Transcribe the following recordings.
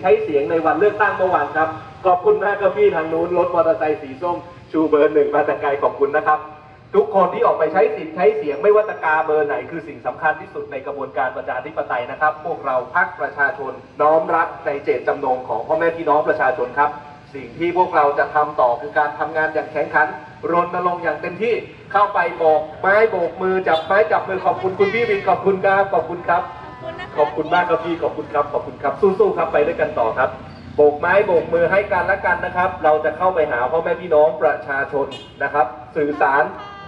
ใช้เสียงในวันเลือกตั้งเมื่อวานครับ ขอบคุณมากครับพี่ทางนู้นรถมอเตอร์ไซค์สีส้ม ชูเบอร์หนึ่งมาแต่ไกลขอบคุณนะครับ ทุกคนที่ออกไปใช้สิทธิ์ใช้เสียงไม่ว่าจะกาเบอร์ไหนคือสิ่งสำคัญที่สุดในกระบวนการประชาธิปไตยนะครับ พวกเราพักประชาชนน้อมรับในเจตจำนงของพ่อแม่พี่น้องประชาชนครับ สิ่งที่พวกเราจะทำต่อคือการทำงานอย่างแข็งขันรณรงค์อย่างเต็มที่เข้าไปโบกไม้โบกมือจับไม้จับมือขอบคุณคุณพี่วินขอบคุณครับขอบคุณครับ ขอบคุณมากครับพี่ขอบคุณครับขอบคุณครับสู้ๆครับไปด้วยกันต่อครับ โบกไม้โบกมือให้กันและกันนะครับ เราจะเข้าไปหาพ่อแม่พี่น้องประชาชนนะครับ สื่อสาร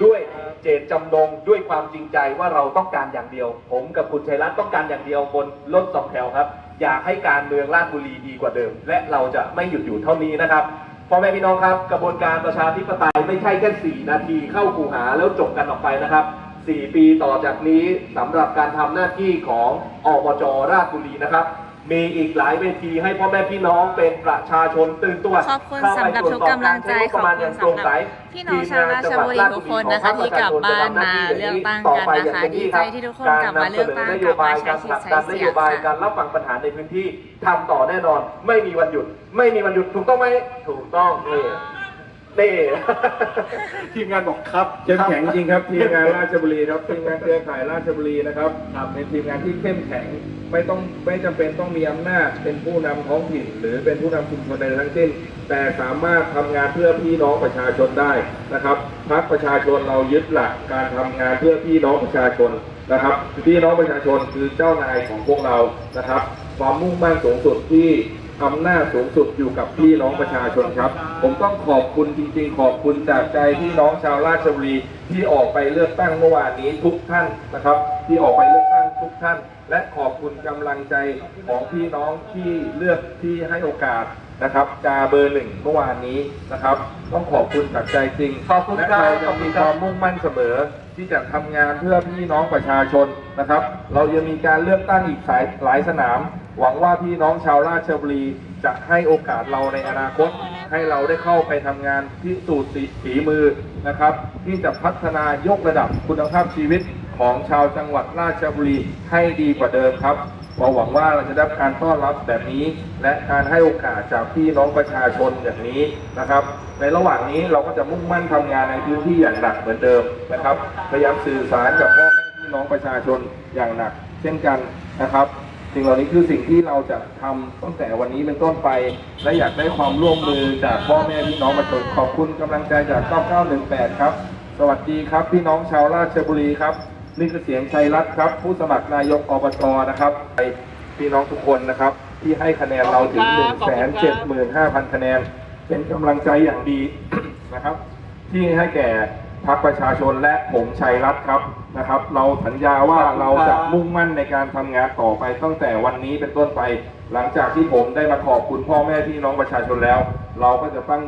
ด้วยเจตจำนงด้วยความจริงใจว่าเราต้องการอย่างเดียว ผมกับคุณชัยรัตน์ต้องการอย่างเดียวบนรถสองแถวครับ อยากให้การเมืองราชบุรีดีกว่าเดิม และเราจะไม่หยุดอยู่เท่านี้นะครับพ่อแม่พี่น้องครับ กระบวนการประชาธิปไตยไม่ใช่แค่ 4 นาทีเข้าคูหาแล้วจบกันออกไปนะครับ 4 ปีต่อจากนี้สำหรับการทำหน้าที่ของอบจราชบุรีนะครับ มีอีกหลายเวทีให้พ่อแม่พี่น้องเป็นประชาชนตื่นตัวขอบคุณเข้าไปสำหรับทุกกำลังใจตรวจสอบการใช้งบประมาณอย่างโปร่งใสขอบคุณสำหรับพี่น้องชาวราชบุรีทุกคนนะคะที่กลับบ้านมาเลือกตั้งกันนะคะดีใจที่ทุกคนกลับมาเลือกตั้งกลับมาใช้สิทธิ์ใช้เสียงนโยบายค่ะการรับฟังปัญหาในพื้นที่ทำต่อแน่นอน ไม่มีวันหยุด ไม่มีวันหยุดถูกต้องไหมถูกต้องนี่ นี่ ทีมงานบอกครับเข้มแข็งจริงครับทีมงานราชบุรีครับทีมงานเครือข่ายราชบุรีนะครับครับเป็นทีมงานที่เข้มแข็งไม่ต้องไม่จำเป็นต้องมีอำนาจเป็นผู้นำท้องถิ่น หรือเป็นผู้นำชุมชนใดทั้งสิ้น แต่สามารถทำงานเพื่อพี่น้องประชาชนได้นะครับพักประชาชนเรายึดหลักการทำงานเพื่อพี่น้องประชาชนนะครับพี่น้องประชาชนคือเจ้านายของพวกเรานะครับ ความมุ่งมั่นสูงสุดที่ อำนาจสูงสุดอยู่กับพี่น้องประชาชนครับ ผมต้องขอบคุณจริง ๆ ขอบคุณจากใจพี่น้องชาวราชบุรีที่ออกไปเลือกตั้งเมื่อวานนี้ทุกท่านนะครับ ที่ออกไปเลือกตั้งทุกท่าน และขอบคุณกำลังใจของพี่น้องที่เลือกที่ให้โอกาสนะครับกาเบอร์หนึ่งเมื่อวานนี้นะครับ ต้องขอบคุณจากใจจริงขอบคุณและครับเราขจะอบคุมีณคครับวามมุ่งมั่นเสมอ ที่จะทำงานเพื่อพี่น้องประชาชนนะครับ เรายังมีการเลือกตั้งอีกหลายหลายสนาม หวังว่าพี่น้องชาวราชบุรีจะให้โอกาสเราในอนาคต ให้เราได้เข้าไปทำงานพิสูจน์ฝีมือนะครับ ที่จะพัฒนายกระดับคุณภาพชีวิตของชาวจังหวัดราชบุรีให้ดีกว่าเดิมครับเราหวังว่าเราจะได้การต้อนรับแบบนี้ และการให้โอกาสจากพี่น้องประชาชนอย่างนี้นะครับ ในระหว่างนี้เราก็จะมุ่งมั่นทำงานในพื้นที่อย่างหนักเหมือนเดิมนะครับ พยายามสื่อสารกับพ่อแม่พี่น้องประชาชนอย่างหนัก เช่นกันนะครับ สิ่งเหล่านี้คือสิ่งที่เราจะทำตั้งแต่วันนี้เป็นต้นไป และอยากได้ความร่วมมือจากพ่อแม่พี่น้องประชาชนขอบคุณกำลังใจจาก 9918 ครับ สวัสดีครับพี่น้องชาวราชบุรีครับนี่คือเสียงชัยรัตน์ครับ ผู้สมัครนายกอบจนะครับไปพี่น้องทุกคนนะครับ ที่ให้คะแนนเราถึง 175,000 คะแนน เป็นกำลังใจอย่างดีนะครับ ที่ให้แก่ พรรคประชาชนและผมชัยรัตน์ครับนะครับ เราสัญญาว่าเราจะมุ่งมั่นในการทำงานต่อไปตั้งแต่วันนี้เป็นต้นไป หลังจากที่ผมได้มาขอบคุณพ่อแม่พี่น้องประชาชนแล้ว เราก็จะตั้ง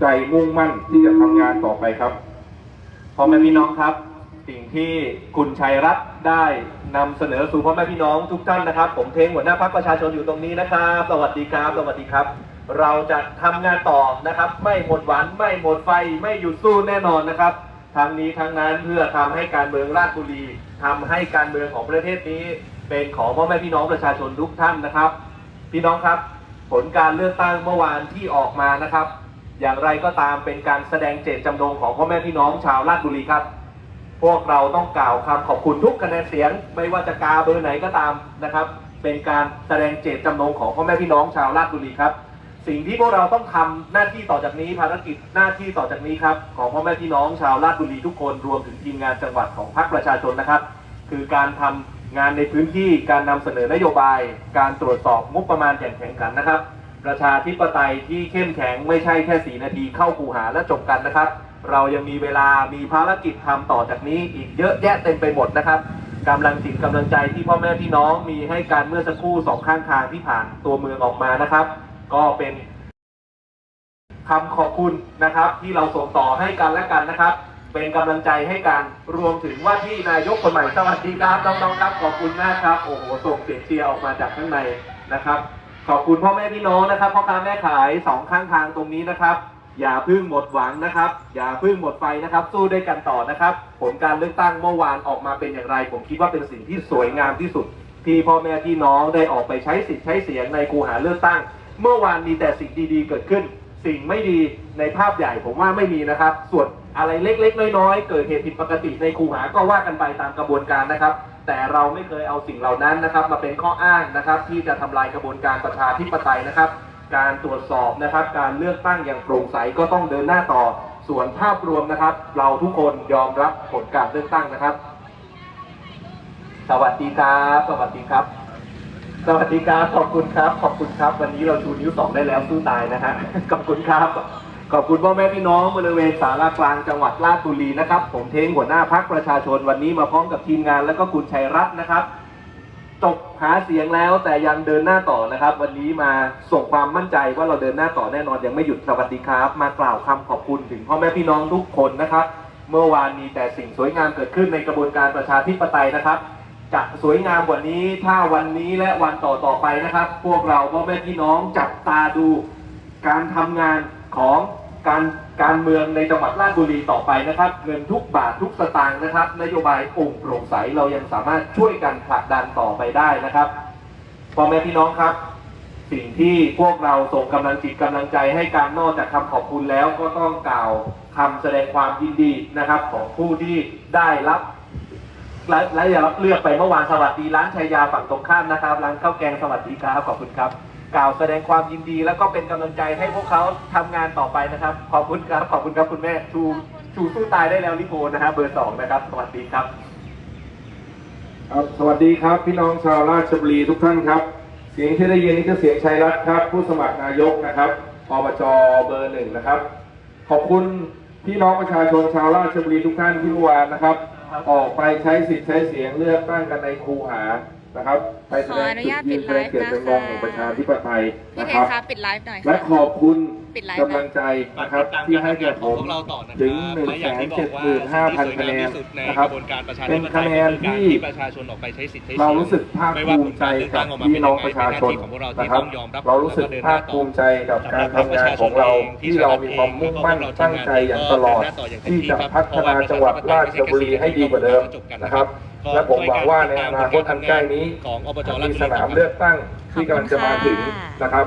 ใจมุ่งมั่นที่จะทำงานต่อไปครับ พ่อแม่พี่น้องครับ สิ่งที่คุณชัยรัตน์ได้นำเสนอสู่พ่อแม่พี่น้องทุกท่านนะครับ ผมเทงหัวหน้าพักประชาชนอยู่ตรงนี้นะครับ สวัสดีครับ สวัสดีครับ เราจะทำงานต่อนะครับ ไม่หมดหวันไม่หมดไฟไม่หยุดสู้แน่นอนนะครับ ทั้งนี้ทั้งนั้นเพื่อทำให้การเมืองราชบุรีทำให้การเมืองของประเทศนี้ เป็นของพ่อแม่พี่น้องประชาชนทุกท่านนะครับ พี่น้องครับ ผลการเลือกตั้งเมื่อวานที่ออกมานะครับ อย่างไรก็ตามเป็นการแสดงเจตจำนงของพ่อแม่พี่น้องชาวราชบุรีครับ พวกเราต้องกล่าวคำขอบคุณทุกคะแนนเสียง ไม่ว่าจะกาเบอร์ไหนก็ตามนะครับ เป็นการแสดงเจตจำนงของพ่อแม่พี่น้องชาวราชบุรีครับ สิ่งที่พวกเราต้องทำหน้าที่ต่อจากนี้ภารกิจหน้าที่ต่อจากนี้ครับของพ่อแม่พี่น้องชาวราชบุรีทุกคนรวมถึงทีมงานจังหวัดของพรรคประชาชนนะครับ คือการทำงานในพื้นที่การนำเสนอนโยบาย การตรวจสอบงบประมาณอย่างแข็งขันนะครับ ประชาธิปไตยที่เข้มแข็งไม่ใช่แค่สีนาทีเข้าคูหาและจบกันนะครับ เรายังมีเวลามีภารกิจทำต่อจากนี้อีกเยอะแยะเต็มไปหมดนะครับกำลังจิตกำลังใจที่พ่อแม่พี่น้องมีให้การเมื่อสักครู่สองข้างทางที่ผ่านตัวเมืองออกมานะครับ ก็เป็นคำขอบคุณนะครับ ที่เราส่งต่อให้กันและกันนะครับ เป็นกำลังใจให้กันรวมถึงว่าที่นายกคนใหม่สวัสดีครับน้องๆครับขอบคุณมากครับโอ้โหส่งเสียงเชียร์ออกมาจากข้างในนะครับ ขอบคุณพ่อแม่พี่น้องนะครับพ่อค้าแม่ขายสองข้างทางตรงนี้นะครับ อย่าพึ่งหมดหวังนะครับ อย่าพึ่งหมดไฟนะครับ สู้ด้วยกันต่อนะครับ ผลการเลือกตั้งเมื่อวานออกมาเป็นอย่างไร ผมคิดว่าเป็นสิ่งที่สวยงามที่สุดที่พ่อแม่พี่น้องได้ออกไปใช้สิทธิ์ใช้เสียงในคูหาเลือกตั้ง เมื่อวานมีแต่สิ่งดีๆ เกิดขึ้น สิ่งไม่ดีในภาพใหญ่ผมว่าไม่มีนะครับ ส่วนอะไรเล็กๆ น้อยๆ เกิดเหตุผิดปกติในคูหาก็ว่ากันไปตามกระบวนการนะครับ แต่เราไม่เคยเอาสิ่งเหล่านั้นนะครับ มาเป็นข้ออ้างนะครับ ที่จะทำลายกระบวนการประชาธิปไตยนะครับ การตรวจสอบนะครับ การเลือกตั้งอย่างโปร่งใสก็ต้องเดินหน้าต่อส่วนภาพรวมนะครับ เราทุกคนยอมรับผลการเลือกตั้งนะครับ สวัสดีครับ สวัสดีครับ สวัสดีครับ ขอบคุณครับ ขอบคุณครับ วันนี้เราชูนิ้วสองได้แล้วสู้ตายนะฮะ ขอบคุณครับ ขอบคุณพ่อแม่พี่น้องบริเวณสารากลางจังหวัดราชบุรีนะครับ ผมเท้งหัวหน้าพักประชาชนวันนี้มาพร้อมกับทีมงานและก็คุณชัยรัตน์นะครับจบหาเสียงแล้วแต่ยังเดินหน้าต่อนะครับ วันนี้มาส่งความมั่นใจว่าเราเดินหน้าต่อแน่นอนยังไม่หยุดสวัสดีครับ มากล่าวคำขอบคุณถึงพ่อแม่พี่น้องทุกคนนะครับ เมื่อวานมีแต่สิ่งสวยงามเกิดขึ้นในกระบวนการประชาธิปไตยนะครับ จะสวยงามกว่านี้ถ้าวันนี้และวันต่อต่อๆไปนะครับ พวกเราพ่อแม่พี่น้องจับตาดูการทำงานของการการเมืองในจังหวัดราชบุรีต่อไปนะครับ เงินทุกบาททุกสตางค์นะครับ นโยบายโปร่งโปร่งใสเรายังสามารถช่วยกันผลักดันต่อไปได้นะครับพ่อแม่พี่น้องครับ สิ่งที่พวกเราส่งกำลังจิตกำลังใจให้การนอกจากคำขอบคุณแล้วก็ต้องกล่าวคำแสดงความยินดีนะครับ ของผู้ที่ได้รับ และและอย่ารับเลือกไปเมื่อวานสวัสดีร้านชัยยาฝั่งตรงข้ามนะครับร้านข้าวแกงสวัสดีครับขอบคุณครับ กล่าวแสดงความยินดี แล้วก็เป็นกำลังใจให้พวกเขาทำงานต่อไปนะครับ ขอบคุณครับขอบคุณครับคุณแม่ชูชูสู้ตายได้แล้วลิโพนะฮะเบอร์สองนะครับ สวัสดีครับ ครับสวัสดีครับ พี่น้องชาวราชบุรีทุกท่านครับ เสียงที่ได้ยินนี่คือเสียงชัยรัตน์ครับ ผู้สมัครนายกนะครับอบจเบอร์หนึ่งนะครับ ขอบคุณพี่น้องประชาชนชาวราชบุรีทุกท่านที่เมื่อวานนะครับ ออกไปใช้สิทธิ์ใช้เสียงเลือกตั้งกันในคูหานะครับไปแสดงจุดยืนแสดงเกียรติจำนงของประชาธิปไตยพี่นะเทครันบคะปิดไลฟ์หน่อยและค่ะขอบคุณ ปิดไลฟ์กำลังใจนะครับที่ให้แก่ผมพวกเราต่อนะครับถึง1และอย่างที่7บอกว่า7 5 0 0 0คะแนนสิ่งที่สวยงามที่สุดในนะคกรับระบวนการประชาธิเป็นปไตคะยแนนคือการที่ที่ประชาชนออกไปใช้สิทธิ์ใช้เสียงเรารู้สึกภาคไม่ว่าภูมิใจผลการกับเลือกตั้งออกมาพี่น้องประชาชนเป็นยังไงเป็นหน้าที่ของพวกเราที่นะครับต้องยอมรับเรารู้สึกภาคภูมิใจกับการทำงานของเราที่เรามีความมุ่งมั่นตั้งใจอย่างตลอด ที่จะพัฒนาจังหวัดราชบุรีให้ดีกว่าเดิมนะครับและผมหวังว่าในอนาคตอันใกล้นี้ของอบจจะราชมีบุรีสนามเลือกตั้งที่กำลังจะมาถึงนะครับ